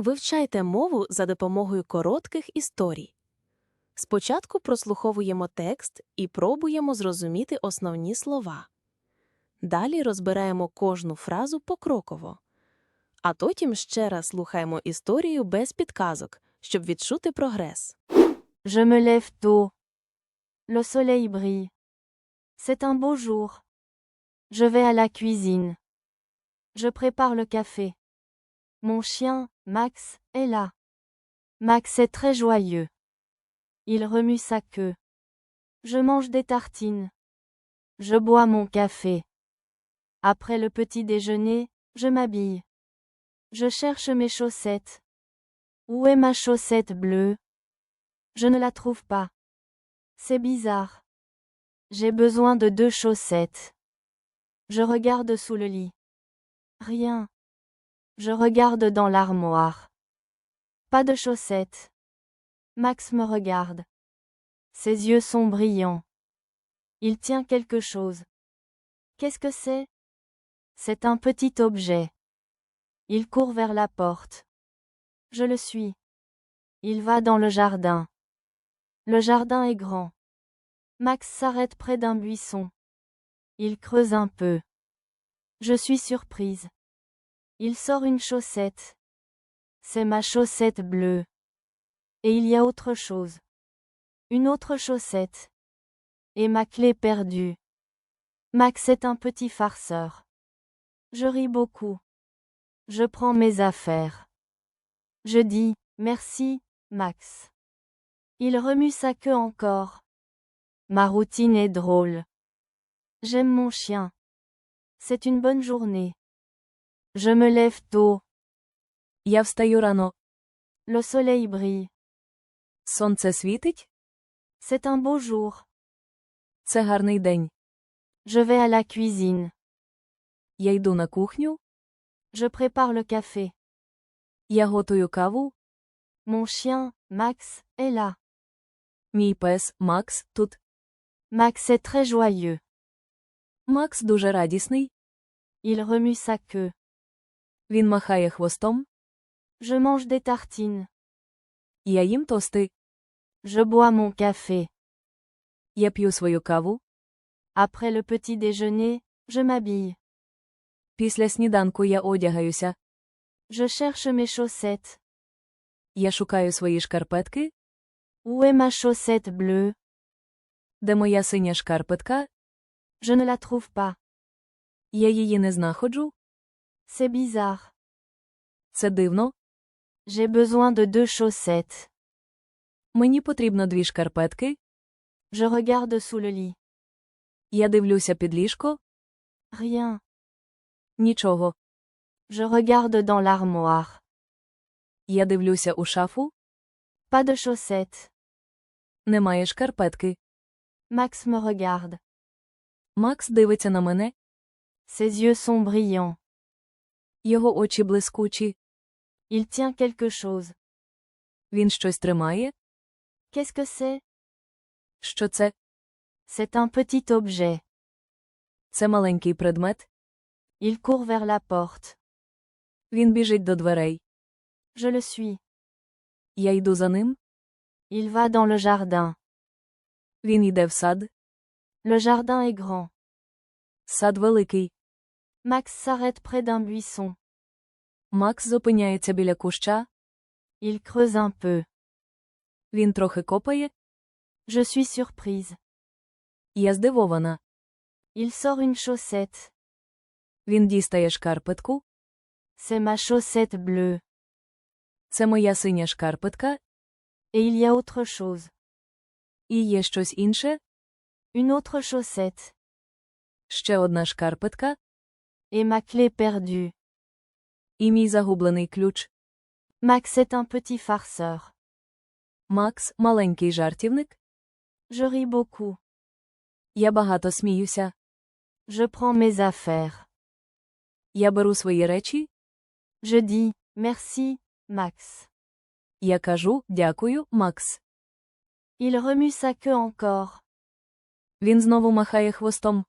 Вивчайте мову за допомогою коротких історій. Спочатку прослуховуємо текст і пробуємо зрозуміти основні слова. Далі розбираємо кожну фразу покроково. А потім ще раз слухаємо історію без підказок, щоб відчути прогрес. Je me lève tôt. Le soleil brille. C'est un beau jour. Je vais à la cuisine. Je prépare le café. Mon chien, Max, est là. Max est très joyeux. Il remue sa queue. Je mange des tartines. Je bois mon café. Après le petit déjeuner, je m'habille. Je cherche mes chaussettes. Où est ma chaussette bleue? Je ne la trouve pas. C'est bizarre. J'ai besoin de deux chaussettes. Je regarde sous le lit. Rien. Je regarde dans l'armoire. Pas de chaussettes. Max me regarde. Ses yeux sont brillants. Il tient quelque chose. Qu'est-ce que c'est? C'est un petit objet. Il court vers la porte. Je le suis. Il va dans le jardin. Le jardin est grand. Max s'arrête près d'un buisson. Il creuse un peu. Je suis surprise. Il sort une chaussette. C'est ma chaussette bleue. Et il y a autre chose. Une autre chaussette. Et ma clé perdue. Max est un petit farceur. Je ris beaucoup. Je prends mes affaires. Je dis, merci, Max. Il remue sa queue encore. Ma routine est drôle. J'aime mon chien. C'est une bonne journée. Je me lève tôt. Я встаю рано. Le soleil brille. Сонце світить? C'est un beau jour. Це гарний день. Je vais à la cuisine. Я йду на кухню. Je prépare le café. Я готую каву. Mon chien, Max, est là. Мій пес Макс тут. Max est très joyeux. Макс дуже радісний. Il remue sa queue. Він махає хвостом. Je mange des tartines. Я їм тости. Je bois mon café. Я п'ю свою каву. Après le petit déjeuner, je m'habille. Після сніданку я одягаюся. Je cherche mes chaussettes. Я шукаю свої шкарпетки. Où est ma chaussette bleue Де моя синя шкарпетка? Je ne la trouve pas. Я її не знаходжу. C'est bizarre. Це дивно. J'ai besoin de deux chaussettes. Мені потрібно дві шкарпетки. Je regarde sous le lit. Я дивлюся під ліжко. Rien. Нічого. Je regarde dans l'armoire. Я дивлюся у шафу. Pas de chaussettes. Немає шкарпетки. Max me regarde. Макс дивиться на мене. Ses yeux sont brillants. Його очі блискучі. Il tient quelque chose. Він щось тримає. Qu'est-ce que c'est Що це? C'est un petit objet. Це маленький предмет. Il court vers la porte. Він біжить до дверей. Je le suis. Я йду за ним. Il va dans le jardin. Він йде в сад. Le jardin est grand. Сад великий. Max s'arrête près d'un buisson. Макс зупиняється біля куща. Il creuse un peu. Він трохи копає. Je suis surprise. Я здивована. Il sort une chaussette. Він дістає шкарпетку. C'est ma chaussette bleue. Це моя синя шкарпетка. Et il y a autre chose. І є щось інше. Une autre chaussette. Ще одна шкарпетка. Et ma clé perdue. І мій загублений ключ. Max est un petit farceur. Макс маленький жартівник. Je ris beaucoup. Я багато сміюся. Je prends mes affaires. Я беру свої речі. Je dis, merci, Max. Я кажу дякую, Макс. Il remue sa queue encore. Він знову махає хвостом.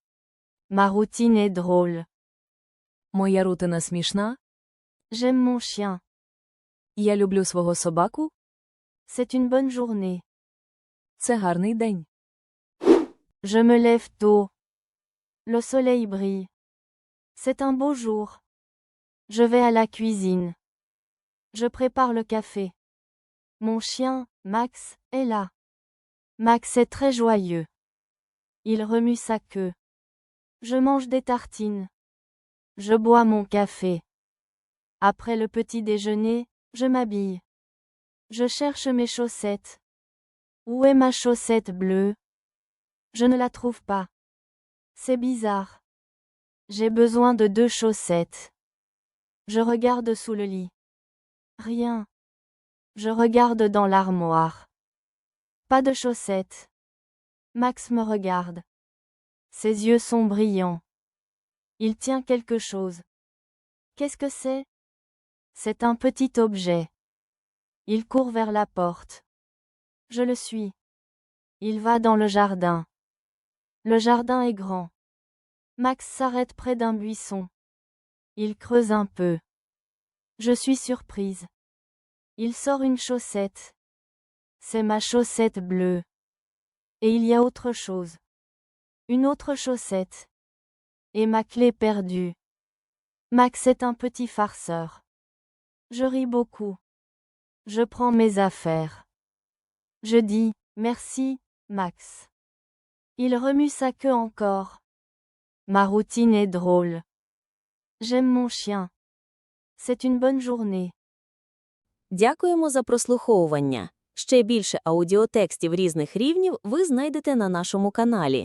Ma routine est drôle. Моя рутина смішна. J'aime mon chien. Я люблю свого собаку. C'est une bonne journée. Це гарний день. Je me lève tôt. Le soleil brille. C'est un beau jour. Je vais à la cuisine. Je prépare le café. Mon chien, Max, est là. Max est très joyeux. Il remue sa queue. Je mange des tartines. Je bois mon café. Après le petit déjeuner, je m'habille. Je cherche mes chaussettes. Où est ma chaussette bleue? Je ne la trouve pas. C'est bizarre. J'ai besoin de deux chaussettes. Je regarde sous le lit. Rien. Je regarde dans l'armoire. Pas de chaussettes. Max me regarde. Ses yeux sont brillants. Il tient quelque chose. Qu'est-ce que c'est? C'est un petit objet. Il court vers la porte. Je le suis. Il va dans le jardin. Le jardin est grand. Max s'arrête près d'un buisson. Il creuse un peu. Je suis surprise. Il sort une chaussette. C'est ma chaussette bleue. Et il y a autre chose. Une autre chaussette. Et ma clé perdue. Max est un petit farceur. Je ris beaucoup. Je prends mes affaires. Je dis, merci, Max. Il remue sa queue encore. Ma routine est drôle. J'aime mon chien. C'est une bonne journée. Дякуємо за прослуховування. Ще більше аудіотекстів різних рівнів ви знайдете на нашому каналі.